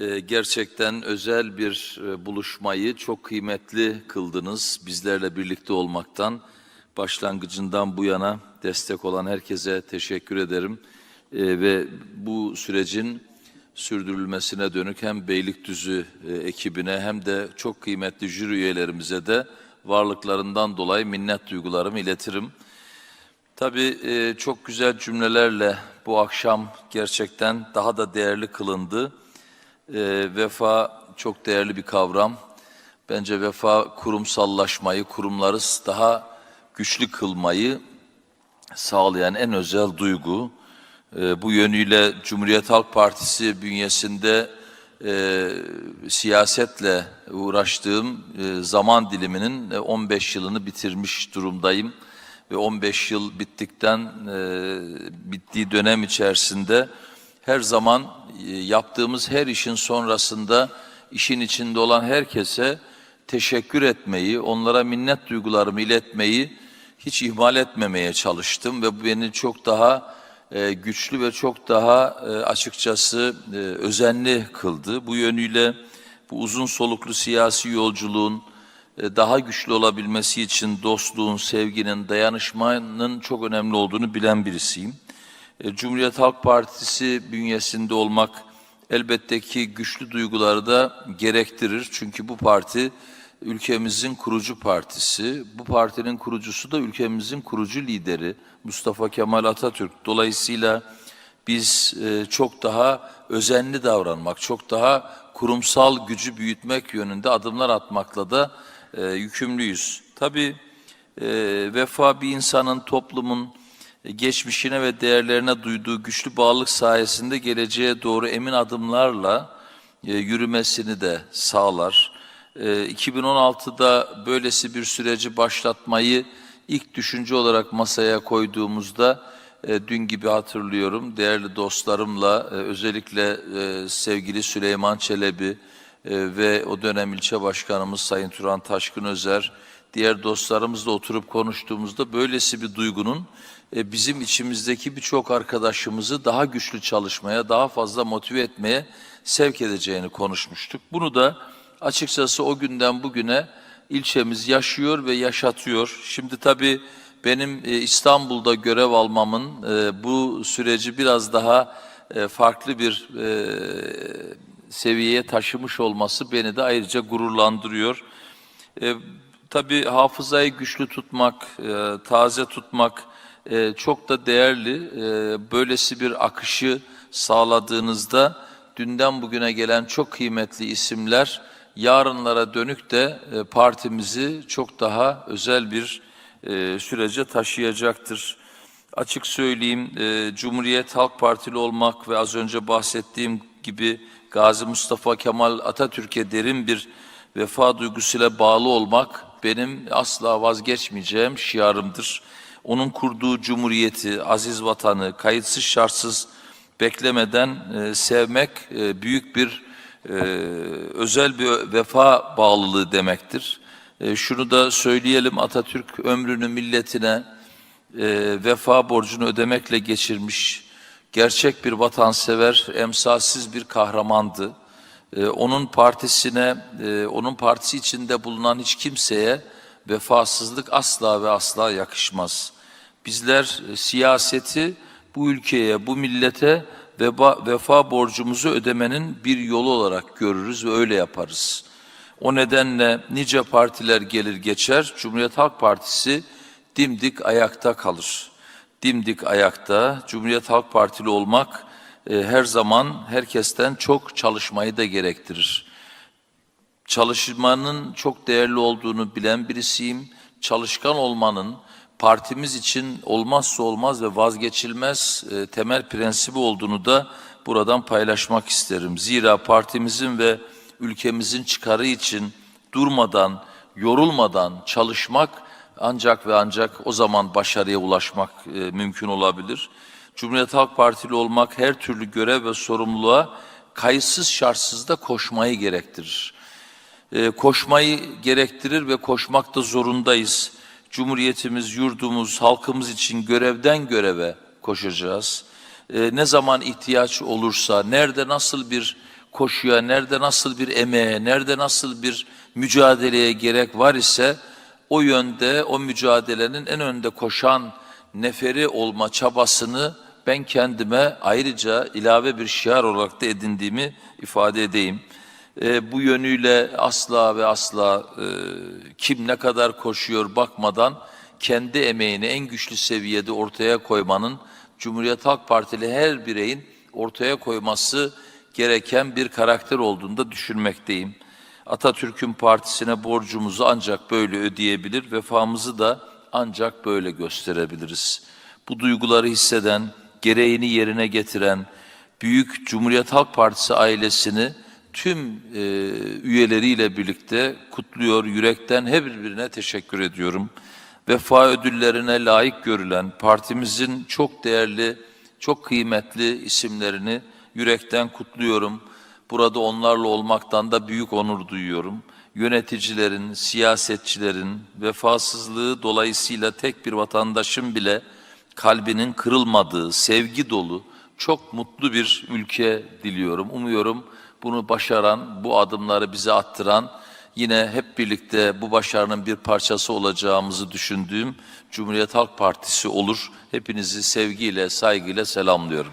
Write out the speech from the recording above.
Ee, gerçekten özel bir e, buluşmayı çok kıymetli kıldınız. Bizlerle birlikte olmaktan başlangıcından bu yana destek olan herkese teşekkür ederim. Ee, ve bu sürecin sürdürülmesine dönük hem Beylikdüzü e, ekibine hem de çok kıymetli jüri üyelerimize de varlıklarından dolayı minnet duygularımı iletirim. Tabii e, çok güzel cümlelerle bu akşam gerçekten daha da değerli kılındı. E, vefa çok değerli bir kavram. Bence vefa kurumsallaşmayı, kurumları daha güçlü kılmayı sağlayan en özel duygu. E, bu yönüyle Cumhuriyet Halk Partisi bünyesinde e, siyasetle uğraştığım e, zaman diliminin e, 15 yılını bitirmiş durumdayım ve 15 yıl bittikten e, bittiği dönem içerisinde her zaman yaptığımız her işin sonrasında işin içinde olan herkese teşekkür etmeyi, onlara minnet duygularımı iletmeyi hiç ihmal etmemeye çalıştım ve bu beni çok daha e, güçlü ve çok daha e, açıkçası e, özenli kıldı. Bu yönüyle bu uzun soluklu siyasi yolculuğun e, daha güçlü olabilmesi için dostluğun, sevginin, dayanışmanın çok önemli olduğunu bilen birisiyim. E, Cumhuriyet Halk Partisi bünyesinde olmak elbette ki güçlü duyguları da gerektirir. Çünkü bu parti ülkemizin kurucu partisi. Bu partinin kurucusu da ülkemizin kurucu lideri Mustafa Kemal Atatürk. Dolayısıyla biz e, çok daha özenli davranmak, çok daha kurumsal gücü büyütmek yönünde adımlar atmakla da e, yükümlüyüz. Tabii vefa bir insanın, toplumun geçmişine ve değerlerine duyduğu güçlü bağlılık sayesinde geleceğe doğru emin adımlarla e, yürümesini de sağlar. E, 2016'da böylesi bir süreci başlatmayı ilk düşünce olarak masaya koyduğumuzda e, dün gibi hatırlıyorum değerli dostlarımla e, özellikle e, sevgili Süleyman Çelebi e, ve o dönem ilçe başkanımız Sayın Turan Taşkın Özer diğer dostlarımızla oturup konuştuğumuzda böylesi bir duygunun e, bizim içimizdeki birçok arkadaşımızı daha güçlü çalışmaya, daha fazla motive etmeye sevk edeceğini konuşmuştuk. Bunu da açıkçası o günden bugüne ilçemiz yaşıyor ve yaşatıyor. Şimdi tabii benim e, İstanbul'da görev almamın e, bu süreci biraz daha e, farklı bir seviyeye taşımış olması beni de ayrıca gururlandırıyor. Tabii hafızayı güçlü tutmak, taze tutmak çok da değerli. Böylesi bir akışı sağladığınızda dünden bugüne gelen çok kıymetli isimler yarınlara dönük de e, partimizi çok daha özel bir e, sürece taşıyacaktır. Açık söyleyeyim, e, Cumhuriyet Halk Partili olmak ve az önce bahsettiğim gibi Gazi Mustafa Kemal Atatürk'e derin bir vefa duygusuyla bağlı olmak benim asla vazgeçmeyeceğim şiarımdır. Onun kurduğu cumhuriyeti, aziz vatanı kayıtsız şartsız beklemeden e, sevmek e, büyük bir e, özel bir vefa bağlılığı demektir. E, şunu da söyleyelim Atatürk ömrünü milletine e, vefa borcunu ödemekle geçirmiş gerçek bir vatansever, emsalsiz bir kahramandı. E, onun partisine, e, onun partisi içinde bulunan hiç kimseye vefasızlık asla ve asla yakışmaz. Bizler e, siyaseti bu ülkeye, bu millete vefa borcumuzu ödemenin bir yolu olarak görürüz ve öyle yaparız. O nedenle nice partiler gelir geçer, Cumhuriyet Halk Partisi dimdik ayakta kalır. Dimdik ayakta, Cumhuriyet Halk Partili olmak e, her zaman herkesten çok çalışmayı da gerektirir. Çalışmanın çok değerli olduğunu bilen birisiyim. Çalışkan olmanın, partimiz için olmazsa olmaz ve vazgeçilmez e, temel prensibi olduğunu da buradan paylaşmak isterim. Zira partimizin ve ülkemizin çıkarı için durmadan, yorulmadan çalışmak ancak ve ancak o zaman başarıya ulaşmak e, mümkün olabilir. Cumhuriyet Halk Partili olmak her türlü görev ve sorumluluğa kayıtsız şartsız da koşmayı gerektirir. E, koşmayı gerektirir ve koşmakta zorundayız. Cumhuriyetimiz, yurdumuz, halkımız için görevden göreve koşacağız. E, ne zaman ihtiyaç olursa, nerede nasıl bir koşuya, nerede nasıl bir emeğe, nerede nasıl bir mücadeleye gerek var ise o yönde o mücadelenin en önde koşan neferi olma çabasını ben kendime ayrıca ilave bir şiar olarak da edindiğimi ifade edeyim. E, bu yönüyle asla ve asla e, kim ne kadar koşuyor bakmadan kendi emeğini en güçlü seviyede ortaya koymanın Cumhuriyet Halk Partili her bireyin ortaya koyması gereken bir karakter olduğunu da düşünmekteyim. Atatürk'ün partisine borcumuzu ancak böyle ödeyebilir, vefamızı da ancak böyle gösterebiliriz. Bu duyguları hisseden, gereğini yerine getiren büyük Cumhuriyet Halk Partisi ailesini tüm e, üyeleriyle birlikte kutluyor, yürekten her birbirine teşekkür ediyorum. Vefa ödüllerine layık görülen partimizin çok değerli, çok kıymetli isimlerini yürekten kutluyorum. Burada onlarla olmaktan da büyük onur duyuyorum. Yöneticilerin, siyasetçilerin vefasızlığı dolayısıyla tek bir vatandaşın bile kalbinin kırılmadığı, sevgi dolu, çok mutlu bir ülke diliyorum. Umuyorum bunu başaran, bu adımları bize attıran, yine hep birlikte bu başarının bir parçası olacağımızı düşündüğüm Cumhuriyet Halk Partisi olur. Hepinizi sevgiyle, saygıyla selamlıyorum.